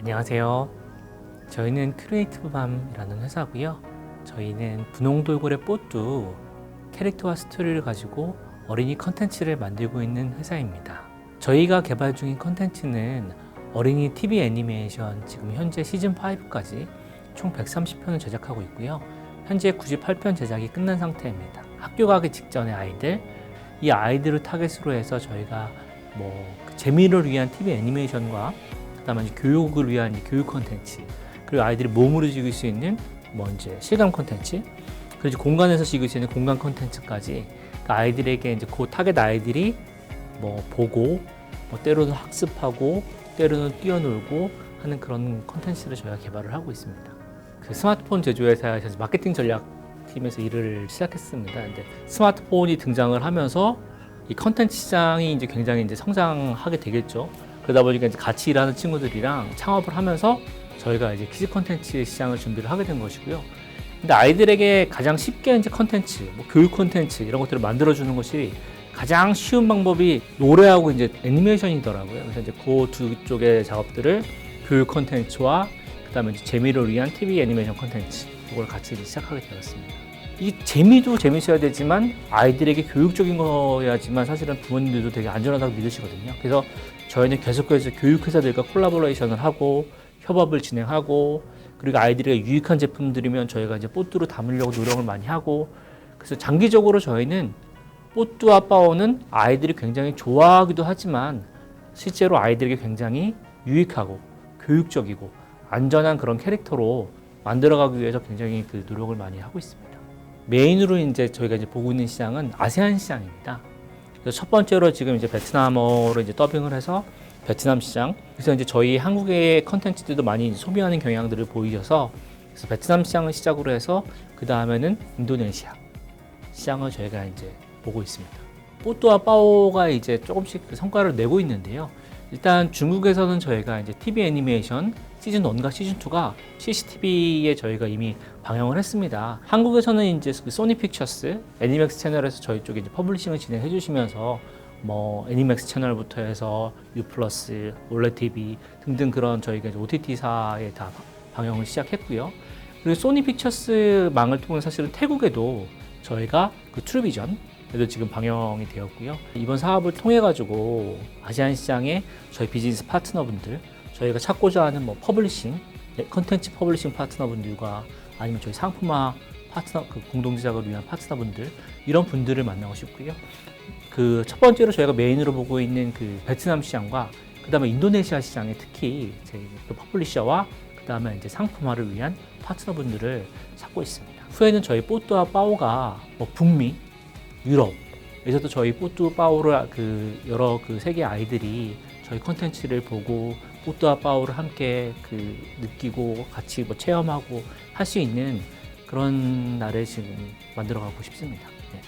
안녕하세요. 저희는 크리에이티브 밤이라는 회사고요. 저희는 분홍 돌고래 뽀뚜 캐릭터와 스토리를 가지고 어린이 컨텐츠를 만들고 있는 회사입니다. 저희가 개발 중인 컨텐츠는 어린이 TV 애니메이션 지금 현재 시즌 5까지 총 130편을 제작하고 있고요. 현재 98편 제작이 끝난 상태입니다. 학교 가기 직전의 아이들, 이 아이들을 타겟으로 해서 저희가 뭐그 재미를 위한 TV 애니메이션과 그 이제 교육을 위한 교육 콘텐츠 그리고 아이들이 몸으로 즐길 수 있는 뭐 이제 실감 콘텐츠 그리고 공간에서 즐길 수 있는 공간 콘텐츠까지 그 아이들에게 이제 그 타겟 아이들이 뭐 보고 뭐 때로는 학습하고 때로는 뛰어놀고 하는 그런 콘텐츠를 저희가 개발을 하고 있습니다. 그 스마트폰 제조회사에서 마케팅 전략 팀에서 일을 시작했습니다. 근데 스마트폰이 등장을 하면서 이 컨텐츠 시장이 이제 굉장히 이제 성장하게 되겠죠. 그러다 보니까 이제 같이 일하는 친구들이랑 창업을 하면서 저희가 이제 키즈 컨텐츠 시장을 준비를 하게 된 것이고요. 근데 아이들에게 가장 쉽게 이제 컨텐츠, 뭐 교육 컨텐츠 이런 것들을 만들어 주는 것이 가장 쉬운 방법이 노래하고 이제 애니메이션이더라고요. 그래서 이제 그 두 쪽의 작업들을 교육 컨텐츠와 그다음에 재미를 위한 TV 애니메이션 컨텐츠 이걸 같이 시작하게 되었습니다. 이 재미도 재밌어야 되지만 아이들에게 교육적인 거야지만 사실은 부모님들도 되게 안전하다고 믿으시거든요. 그래서 저희는 계속해서 교육회사들과 콜라보레이션을 하고 협업을 진행하고 그리고 아이들에게 유익한 제품들이면 저희가 이제 뽀뚜로 담으려고 노력을 많이 하고 그래서 장기적으로 저희는 뽀뚜와 빠오는 아이들이 굉장히 좋아하기도 하지만 실제로 아이들에게 굉장히 유익하고 교육적이고 안전한 그런 캐릭터로 만들어가기 위해서 굉장히 그 노력을 많이 하고 있습니다. 메인으로 이제 저희가 이제 보고 있는 시장은 아세안 시장입니다. 그래서 첫 번째로 지금 이제 베트남어로 이제 더빙을 해서 베트남 시장. 그래서 이제 저희 한국의 컨텐츠들도 많이 소비하는 경향들을 보이셔서 그래서 베트남 시장을 시작으로 해서 그 다음에는 인도네시아 시장을 저희가 이제 보고 있습니다. 뽀뚜와 빠오가 이제 조금씩 그 성과를 내고 있는데요. 일단 중국에서는 저희가 이제 TV 애니메이션 시즌 1과 시즌 2가 CCTV에 저희가 이미 방영을 했습니다. 한국에서는 이제 그 소니 픽처스 애니맥스 채널에서 저희 쪽에 이제 퍼블리싱을 진행해 주시면서 뭐 애니맥스 채널부터 해서 U 플러스, 올레 TV 등등 그런 저희가 이제 OTT사에 다 방영을 시작했고요. 그리고 소니 픽처스 망을 통해 사실은 태국에도 저희가 그 트루비전 에도 지금 방영이 되었고요. 이번 사업을 통해 가지고 아시안 시장에 저희 비즈니스 파트너분들, 저희가 찾고자 하는 뭐 퍼블리싱, 네, 컨텐츠 퍼블리싱 파트너분들과 아니면 저희 상품화 파트너 그 공동 제작을 위한 파트너분들 이런 분들을 만나고 싶고요. 그 첫 번째로 저희가 메인으로 보고 있는 그 베트남 시장과 그다음에 인도네시아 시장에 특히 그 퍼블리셔와 그다음에 이제 상품화를 위한 파트너분들을 찾고 있습니다. 후에는 저희 뽀뚜와 빠오가 뭐 북미, 유럽에서도 저희 뽀뚜 빠오를 그 여러 그 세계 아이들이 저희 컨텐츠를 보고 뽀뚜와 빠오를 함께 그 느끼고 같이 뭐 체험하고 할 수 있는 그런 날을 지금 만들어가고 싶습니다. 네.